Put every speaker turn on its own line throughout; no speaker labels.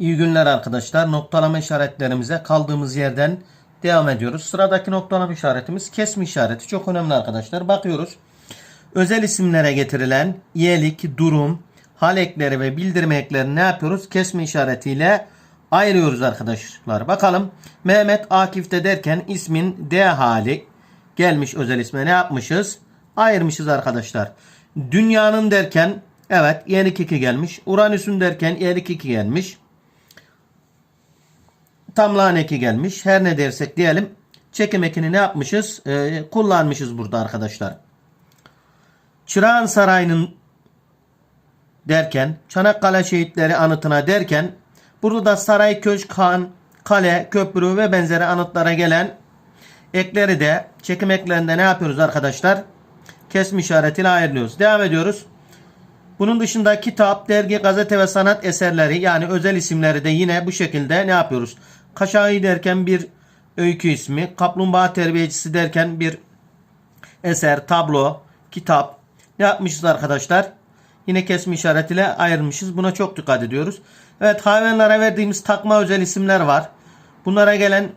İyi günler arkadaşlar. Noktalama işaretlerimize kaldığımız yerden devam ediyoruz. Sıradaki noktalama işaretimiz kesme işareti. Çok önemli arkadaşlar. Bakıyoruz. Özel isimlere getirilen iyilik, durum, hal ekleri ve bildirme eklerini ne yapıyoruz? Kesme işaretiyle ayırıyoruz arkadaşlar. Bakalım Mehmet Akif'te derken ismin D hali gelmiş özel isme ne yapmışız? Ayırmışız arkadaşlar. Dünyanın derken evet yenik 2 gelmiş. Uranüs'ün derken yenik 2 gelmiş. Tamlağın eki gelmiş. Her ne dersek diyelim. Çekim ekini ne yapmışız? Ee, kullanmışız burada arkadaşlar. Çırağan Sarayı'nın derken Çanakkale şehitleri anıtına derken burada da saray, köşk, han, kale, köprü ve benzeri anıtlara gelen ekleri de çekim eklerinde ne yapıyoruz arkadaşlar? Kesme işaretiyle ayırıyoruz. Devam ediyoruz. Bunun dışında kitap, dergi, gazete ve sanat eserleri yani özel isimleri de yine bu şekilde ne yapıyoruz? Kaşağı derken bir öykü ismi, kaplumbağa terbiyecisi derken bir eser, tablo, kitap ne yapmışız arkadaşlar? Yine kesme işaretiyle ayırmışız. Buna çok dikkat ediyoruz. Evet hayvanlara verdiğimiz takma özel isimler var. Bunlara gelen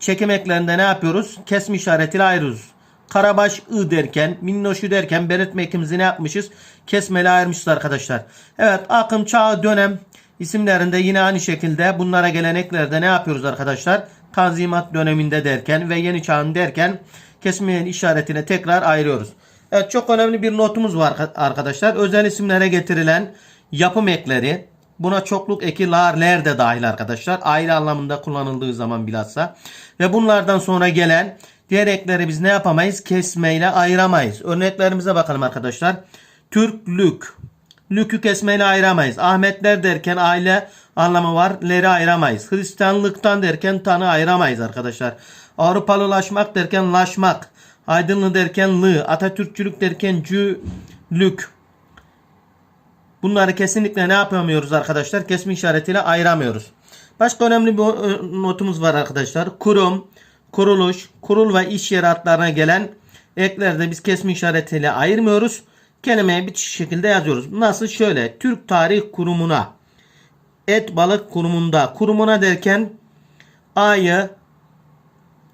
çekim eklerinde ne yapıyoruz? Kesme işaretiyle ayırıyoruz. Karabaş ı derken, minnoşu derken belirtme ekimizi ne yapmışız? Kesmeli ayırmışız arkadaşlar. Evet akım, çağ, dönem isimlerinde yine aynı şekilde bunlara gelen eklerde ne yapıyoruz arkadaşlar? Tanzimat döneminde derken ve yeni çağın derken kesme işaretine tekrar ayırıyoruz. Evet çok önemli bir notumuz var arkadaşlar. Özel isimlere getirilen yapım ekleri. Buna çokluk eki lar, ler de dahil arkadaşlar. Aile anlamında kullanıldığı zaman bilhassa. Ve bunlardan sonra gelen diğer ekleri biz ne yapamayız? Kesmeyle ayıramayız. Örneklerimize bakalım arkadaşlar. Türklük. Lükü kesmeyle ayıramayız. Ahmetler derken aile anlamı var. Leri ayıramayız. Hristiyanlıktan derken tanı ayıramayız arkadaşlar. Avrupalılaşmak derken laşmak. Aydınlı derken lı. Atatürkçülük derken cülük. Bunları kesinlikle ne yapamıyoruz arkadaşlar? Kesme işaretiyle ayıramıyoruz. Başka önemli bir notumuz var arkadaşlar. Kurum, kuruluş, kurul ve iş yeri adlarına gelen eklerde biz kesme işaretiyle ayırmıyoruz. Kelimeye bir şekilde yazıyoruz. Nasıl? Şöyle. Türk Tarih Kurumu'na et balık kurumunda kurumuna derken A'yı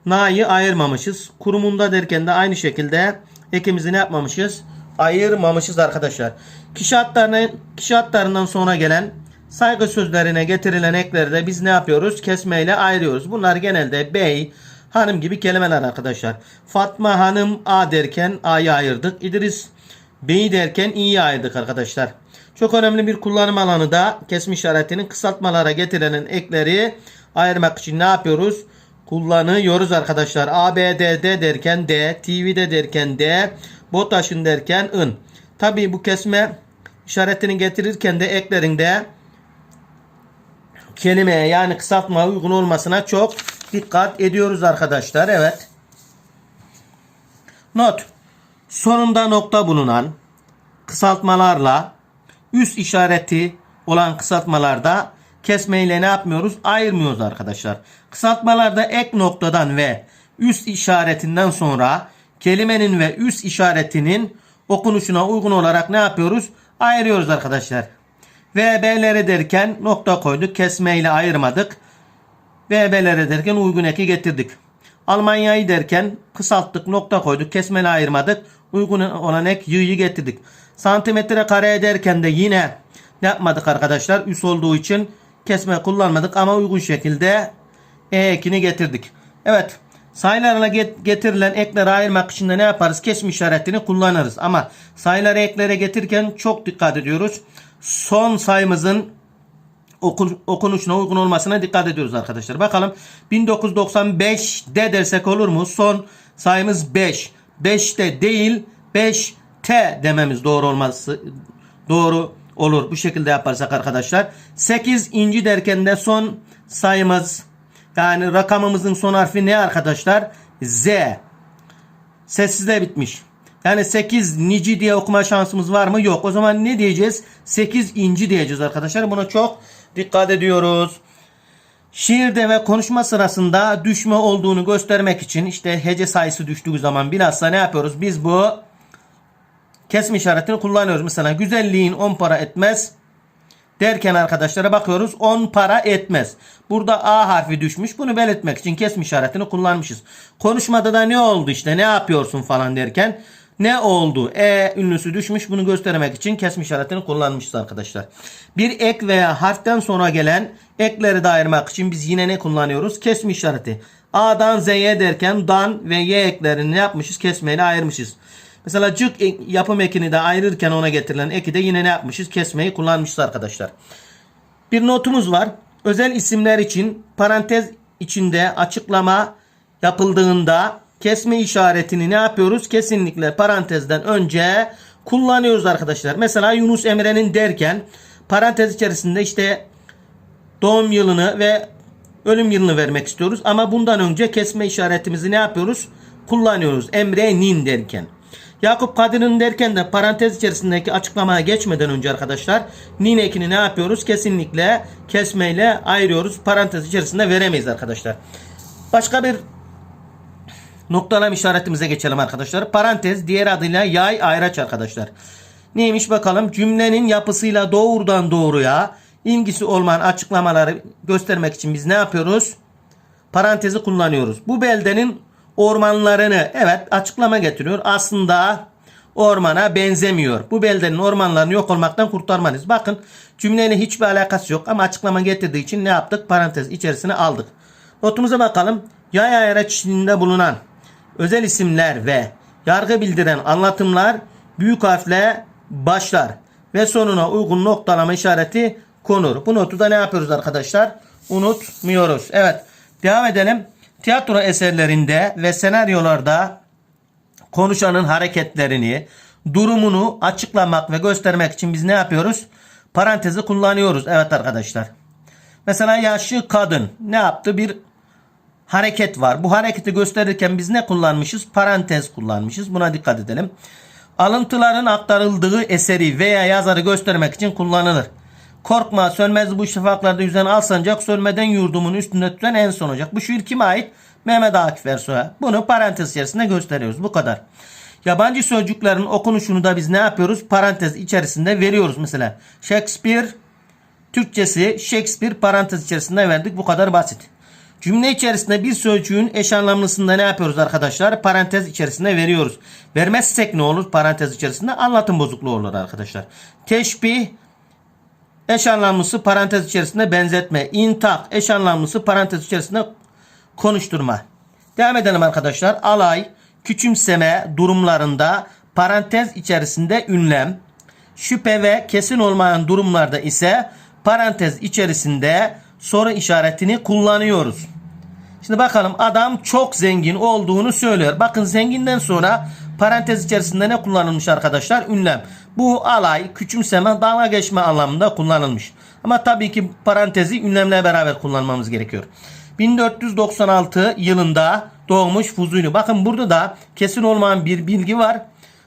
Na'yı ayırmamışız. Kurumunda derken de aynı şekilde ekimizi ne yapmamışız? Ayırmamışız arkadaşlar. Kişi hatlarına, kişi hatlarından sonra gelen saygı sözlerine getirilen ekleri de biz ne yapıyoruz? Kesmeyle ayırıyoruz. Bunlar genelde bey, hanım gibi kelimeler arkadaşlar. Fatma hanım A derken A'yı ayırdık. İdris Bey derken i'yi ayırdık arkadaşlar. Çok önemli bir kullanım alanı da kesme işaretinin kısaltmalara getirilen ekleri ayırmak için ne yapıyoruz? Kullanıyoruz arkadaşlar. A, B, D, D derken D, TV'de derken D, BOTAŞ'ın derken ın. Tabi bu kesme işaretini getirirken de eklerinde kelimeye yani kısaltma uygun olmasına çok dikkat ediyoruz arkadaşlar. Evet. Not. Sonunda nokta bulunan kısaltmalarla üst işareti olan kısaltmalarda kesmeyle ne yapmıyoruz? Ayırmıyoruz arkadaşlar. Kısaltmalarda ek noktadan ve üst işaretinden sonra kelimenin ve üst işaretinin okunuşuna uygun olarak ne yapıyoruz? Ayırıyoruz arkadaşlar. V, B'lere derken nokta koyduk. Kesmeyle ayırmadık. V, B'lere derken uygun eki getirdik. Almanya'yı derken kısalttık, nokta koyduk, kesmeli ayırmadık. Uygun olan ek y'yi getirdik. Santimetre kare ederken de yine ne yapmadık arkadaşlar? Üs olduğu için kesme kullanmadık ama uygun şekilde e ekini getirdik. Evet. Sayılarla getirilen ekleri ayırmak için de ne yaparız? Kesme işaretini kullanırız. Ama sayıları eklere getirirken çok dikkat ediyoruz. Son sayımızın okun, okunuşuna uygun olmasına dikkat ediyoruz arkadaşlar. Bakalım 1995'de dersek olur mu? Son sayımız 5. 5'te değil 5T dememiz doğru olması doğru olur. Bu şekilde yaparsak arkadaşlar. 8 inci derken de son sayımız yani rakamımızın son harfi ne arkadaşlar? Z. Sessizde bitmiş. Yani 8 nici diye okuma şansımız var mı? Yok. O zaman ne diyeceğiz? 8 inci diyeceğiz arkadaşlar. Buna çok dikkat ediyoruz. Şiirde ve konuşma sırasında düşme olduğunu göstermek için işte hece sayısı düştüğü zaman bilhassa ne yapıyoruz? Biz bu kesme işaretini kullanıyoruz. Mesela güzelliğin 10 para etmez. derken arkadaşlara bakıyoruz 10 para etmez. Burada A harfi düşmüş. Bunu belirtmek için kesme işaretini kullanmışız. Konuşmada da ne oldu işte ne yapıyorsun falan derken ne oldu? E ünlüsü düşmüş. Bunu göstermek için kesme işaretini kullanmışız arkadaşlar. Bir ek veya harften sonra gelen ekleri de ayırmak için biz yine ne kullanıyoruz? Kesme işareti. A'dan Z'ye derken dan ve Y eklerini ne yapmışız? Kesmeyle ayırmışız. Mesela cık yapım ekini de ayırırken ona getirilen eki de yine ne yapmışız? Kesmeyi kullanmışız arkadaşlar. Bir notumuz var. Özel isimler için parantez içinde açıklama yapıldığında kesme işaretini ne yapıyoruz? Kesinlikle parantezden önce kullanıyoruz arkadaşlar. Mesela Yunus Emre'nin derken parantez içerisinde işte doğum yılını ve ölüm yılını vermek istiyoruz. Ama bundan önce kesme işaretimizi ne yapıyoruz? Kullanıyoruz. Emre'nin derken. Yakup Kadir'in derken de parantez içerisindeki açıklamaya geçmeden önce arkadaşlar nin ekini ne yapıyoruz? Kesinlikle kesmeyle ayırıyoruz. Parantez içerisinde veremeyiz arkadaşlar. Başka bir noktalama işaretimize geçelim arkadaşlar. Parantez diğer adıyla yay ayraç arkadaşlar. Neymiş bakalım cümlenin yapısıyla doğrudan doğruya ilgisi olmayan açıklamaları göstermek için biz ne yapıyoruz? Parantezi kullanıyoruz. Bu beldenin ormanlarını evet açıklama getiriyor. Aslında ormana benzemiyor. Bu beldenin ormanlarını yok olmaktan kurtarmanız. Bakın cümlenin hiçbir alakası yok ama açıklama getirdiği için ne yaptık? Parantez içerisine aldık. Notumuza bakalım. Yay ayraç içinde bulunan özel isimler ve yargı bildiren anlatımlar büyük harfle başlar ve sonuna uygun noktalama işareti konur. Bu notu da ne yapıyoruz arkadaşlar? Unutmuyoruz. Evet. Devam edelim. Tiyatro eserlerinde ve senaryolarda konuşanın hareketlerini, durumunu açıklamak ve göstermek için biz ne yapıyoruz? Parantezi kullanıyoruz. Evet arkadaşlar. Mesela yaşlı kadın ne yaptı? Bir hareket var. Bu hareketi gösterirken biz ne kullanmışız? Parantez kullanmışız. Buna dikkat edelim. Alıntıların aktarıldığı eseri veya yazarı göstermek için kullanılır. Korkma sönmez bu şafaklarda yüzen al sancak sönmeden yurdumun üstünde tüten en son ocak. Bu şiir kime ait? Mehmet Akif Ersoy'a. Bunu parantez içerisinde gösteriyoruz. Bu kadar. Yabancı sözcüklerin okunuşunu da biz ne yapıyoruz? Parantez içerisinde veriyoruz. Mesela Shakespeare Türkçesi Shakespeare parantez içerisinde verdik. Bu kadar basit. Cümle içerisinde bir sözcüğün eş anlamlısında ne yapıyoruz arkadaşlar? Parantez içerisinde veriyoruz. Vermezsek ne olur? Parantez içerisinde anlatım bozukluğu olur arkadaşlar. Teşbih eş anlamlısı parantez içerisinde benzetme. İntak eş anlamlısı parantez içerisinde konuşturma. Devam edelim arkadaşlar. Alay, küçümseme durumlarında parantez içerisinde ünlem, şüphe ve kesin olmayan durumlarda ise parantez içerisinde soru işaretini kullanıyoruz. Şimdi bakalım adam çok zengin olduğunu söylüyor. Bakın zenginden sonra parantez içerisinde ne kullanılmış arkadaşlar? Ünlem. Bu alay, küçümseme, dalga geçme anlamında kullanılmış. Ama tabii ki parantezi ünlemle beraber kullanmamız gerekiyor. 1496 yılında doğmuş Fuzuli. Bakın burada da kesin olmayan bir bilgi var.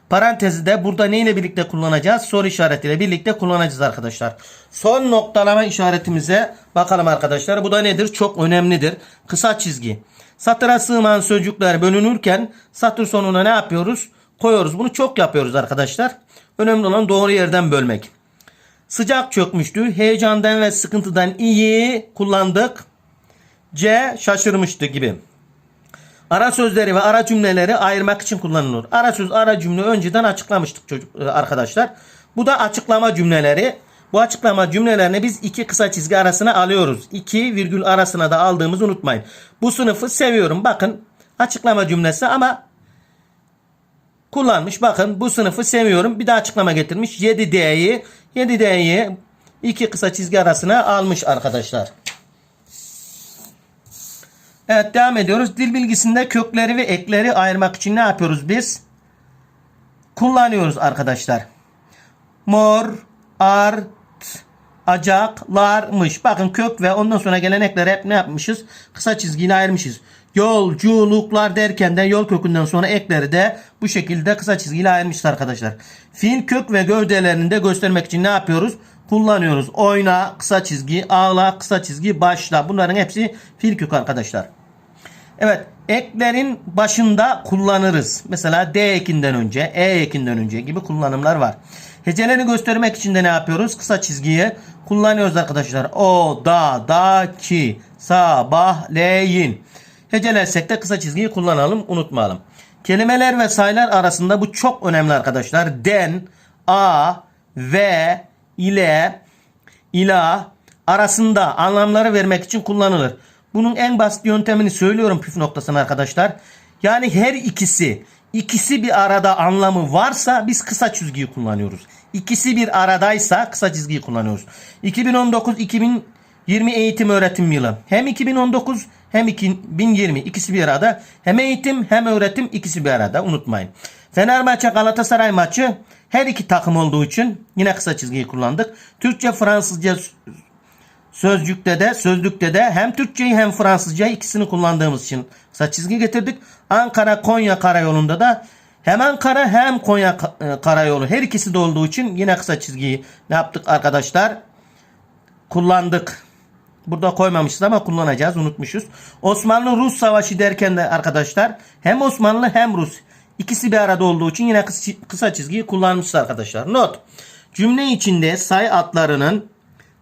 Parantezi de burada neyle birlikte kullanacağız? Soru işaretiyle birlikte kullanacağız arkadaşlar. Son noktalama işaretimize bakalım arkadaşlar. Bu da nedir? Çok önemlidir. Kısa çizgi. Satıra sığmayan sözcükler bölünürken satır sonuna ne yapıyoruz? Koyuyoruz. Bunu çok yapıyoruz arkadaşlar. Önemli olan doğru yerden bölmek. Sıcak çökmüştü. Heyecandan ve sıkıntıdan iyi kullandık. C şaşırmıştı gibi. Ara sözleri ve ara cümleleri ayırmak için kullanılır. Ara söz, ara cümle önceden açıklamıştık çocuk e, arkadaşlar. Bu da açıklama cümleleri. Bu açıklama cümlelerini biz iki kısa çizgi arasına alıyoruz. İki virgül arasına da aldığımızı unutmayın. Bu sınıfı seviyorum. Bakın açıklama cümlesi ama kullanmış. Bakın bu sınıfı seviyorum. Bir de açıklama getirmiş. 7D'yi 7D'yi iki kısa çizgi arasına almış arkadaşlar. Evet devam ediyoruz. Dil bilgisinde kökleri ve ekleri ayırmak için ne yapıyoruz biz? Kullanıyoruz arkadaşlar. Mor, art, acaklarmış. Bakın kök ve ondan sonra gelen ekleri hep ne yapmışız? Kısa çizgiyle ayırmışız. Yolculuklar derken de yol kökünden sonra ekleri de bu şekilde kısa çizgiyle ayırmışız arkadaşlar. Fiil kök ve gövdelerini de göstermek için ne yapıyoruz? Kullanıyoruz. Oyna, kısa çizgi, ağla, kısa çizgi, başla. Bunların hepsi fiil kök arkadaşlar. Evet eklerin başında kullanırız. Mesela D ekinden önce, E ekinden önce gibi kullanımlar var. Hecelerini göstermek için de ne yapıyoruz? Kısa çizgiyi kullanıyoruz arkadaşlar. O, da, da, ki, sabahleyin. Hecelersek de kısa çizgiyi kullanalım, unutmayalım. Kelimeler ve sayılar arasında bu çok önemli arkadaşlar. Den, a, ve, ile, ila arasında anlamları vermek için kullanılır. Bunun en basit yöntemini söylüyorum püf noktasını arkadaşlar. Yani her ikisi ikisi bir arada anlamı varsa biz kısa çizgiyi kullanıyoruz. İkisi bir aradaysa kısa çizgiyi kullanıyoruz. 2019-2020 eğitim öğretim yılı. Hem 2019 hem 2020 ikisi bir arada. Hem eğitim hem öğretim ikisi bir arada unutmayın. Fenerbahçe Galatasaray maçı her iki takım olduğu için yine kısa çizgiyi kullandık. Türkçe Fransızca Sözcükte de sözlükte de hem Türkçeyi hem Fransızcayı ikisini kullandığımız için kısa çizgi getirdik. Ankara Konya karayolunda da hem Ankara hem Konya e, karayolu her ikisi de olduğu için yine kısa çizgiyi ne yaptık arkadaşlar? Kullandık. Burada koymamışız ama kullanacağız unutmuşuz. Osmanlı-Rus savaşı derken de arkadaşlar hem Osmanlı hem Rus ikisi bir arada olduğu için yine kıs- kısa çizgiyi kullanmışız arkadaşlar. Not. Cümle içinde sayı adlarının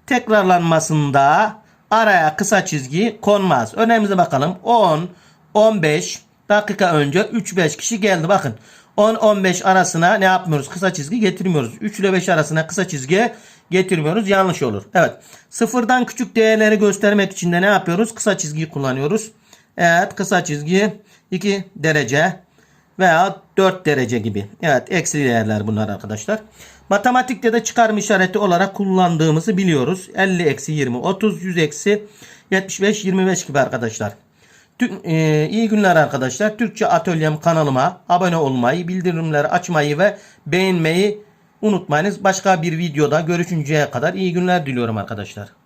tekrarlanmasında araya kısa çizgi konmaz. Örneğimize bakalım. 10, 15 dakika önce 3-5 kişi geldi. Bakın 10-15 arasına ne yapmıyoruz? Kısa çizgi getirmiyoruz. 3 ile 5 arasına kısa çizgi getirmiyoruz. Yanlış olur. Evet. Sıfırdan küçük değerleri göstermek için de ne yapıyoruz? Kısa çizgiyi kullanıyoruz. Evet. Kısa çizgi 2 derece veya 4 derece gibi. Evet eksi değerler bunlar arkadaşlar. Matematikte de çıkarma işareti olarak kullandığımızı biliyoruz. 50 eksi 20 30 100 eksi 75 25 gibi arkadaşlar. Tü- e, iyi günler arkadaşlar. Türkçe Atölyem kanalıma abone olmayı, bildirimleri açmayı ve beğenmeyi unutmayınız. Başka bir videoda görüşünceye kadar iyi günler diliyorum arkadaşlar.